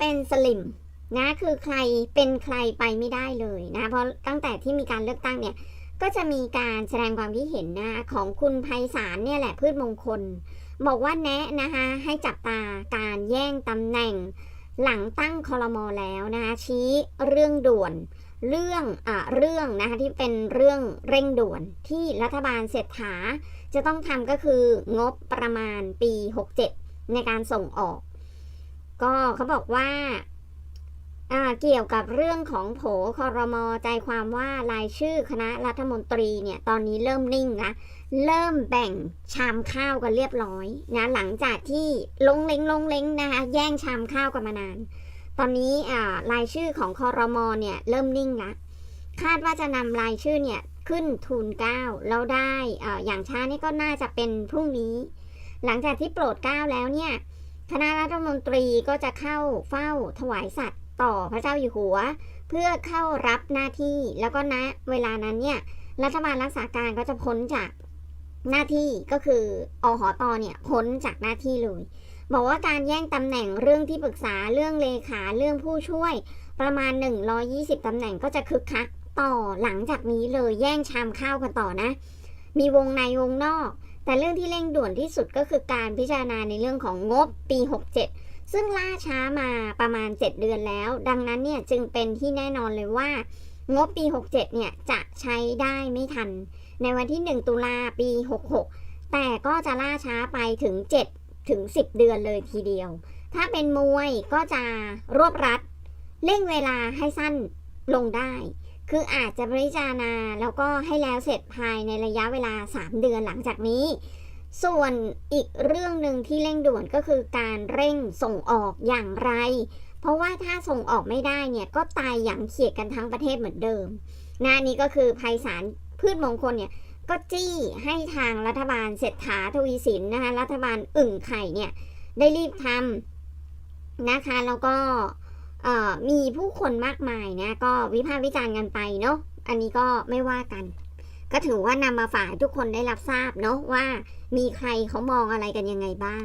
เป็นสลิมนะคือใครเป็นใครไปไม่ได้เลยนะเพราะตั้งแต่ที่มีการเลือกตั้งเนี่ยก็จะมีการแสดงความคิดเห็นนะของคุณไพศาลเนี่ยแหละพืชมงคล บอกว่าแนะนะคะให้จับตาการแย่งตำแหน่ง หลังตั้งคอรมอแล้วนะคะชี้เรื่องด่วนเรื่องอะเรื่องนะคะที่เป็นเรื่องเร่งด่วนที่รัฐบาลเศรษฐาจะต้องทำก็คืองบประมาณปี 67 ในการส่งออก ก็เขาบอกว่าเกี่ยวกับเรื่องของโผคอรมอใจความว่ารายชื่อคณะรัฐมนตรีเนี่ยตอนนี้เริ่มนิ่งนะเริ่มแบ่งชามข้าวกันเรียบร้อยนะหลังจากที่ลงเล้งลงเล้งนะคะแย่งชามข้าวกันมานาน ตอนนี้อ่ารายชื่อของคอรมอเนี่ยเริ่มนิ่งละคาดว่าจะนำรายชื่อเนี่ยขึ้นทูลเก้าแล้วได้อย่างช้านี่ก็น่าจะเป็นพรุ่งนี้ หลังจากที่โปรดเก้าแล้วเนี่ย คณะรัฐมนตรีก็จะเข้าเฝ้าถวายสัตว์ต่อพระเจ้าอยู่หัว เพื่อเข้ารับหน้าที่แล้วก็ณเวลานั้นเนี่ยรัฐบาลรักษาการก็จะพ้นจากหน้าที่ก็คืออหอตอเนี่ยพ้นจากหน้าที่เลย บอกว่าการแย่งตำแหน่งเรื่องที่ปรึกษาเรื่องเลขาเรื่องผู้ช่วย ประมาณ 120ตำแหน่งก็จะคึกคักต่อหลังจากนี้เลยแย่งชามข้าวกันต่อนะ มีวงในวงนอก แต่เรื่องที่เร่งด่วนที่สุดก็คือการพิจารณาในเรื่องของงบปี 67 ซึ่งล่าช้ามาประมาณ 7 เดือนแล้ว ดังนั้นเนี่ยจึงเป็นที่แน่นอนเลยว่า งบปี 67 เนี่ยจะใช้ได้ไม่ทัน ในวันที่ 1 ตุลาปี 66 แต่ก็จะล่าช้าไปถึง 7 ถึง 10 เดือนเลยทีเดียว ถ้าเป็นมวยก็จะรวบรัดเร่งเวลาให้สั้นลงได้ คืออาจจะพิจารณาแล้วก็ให้แล้วเสร็จภายในระยะเวลา 3 เดือนหลังจากนี้ ส่วนอีกเรื่องหนึ่งที่เร่งด่วนก็คือการเร่งส่งออกอย่างไร เพราะว่าถ้าส่งออกไม่ได้เนี่ยก็ตายอย่างเขียดกันทั้งประเทศเหมือนเดิมนะนี้ก็คือภัยสารพืชมงคลเนี่ยก็จี้ให้ทางรัฐบาลเศรษฐาทวีสินนะคะรัฐบาลอึ่งไข่เนี่ยได้รีบทำนะคะแล้วก็ มีผู้คนมากมายนะก็วิพากษ์วิจารณ์กันไปเนาะอันนี้ก็ไม่ว่ากัน ก็ถือว่านำมาฝากทุกคนได้รับทราบเนาะว่ามีใครเขามองอะไรกันยังไงบ้าง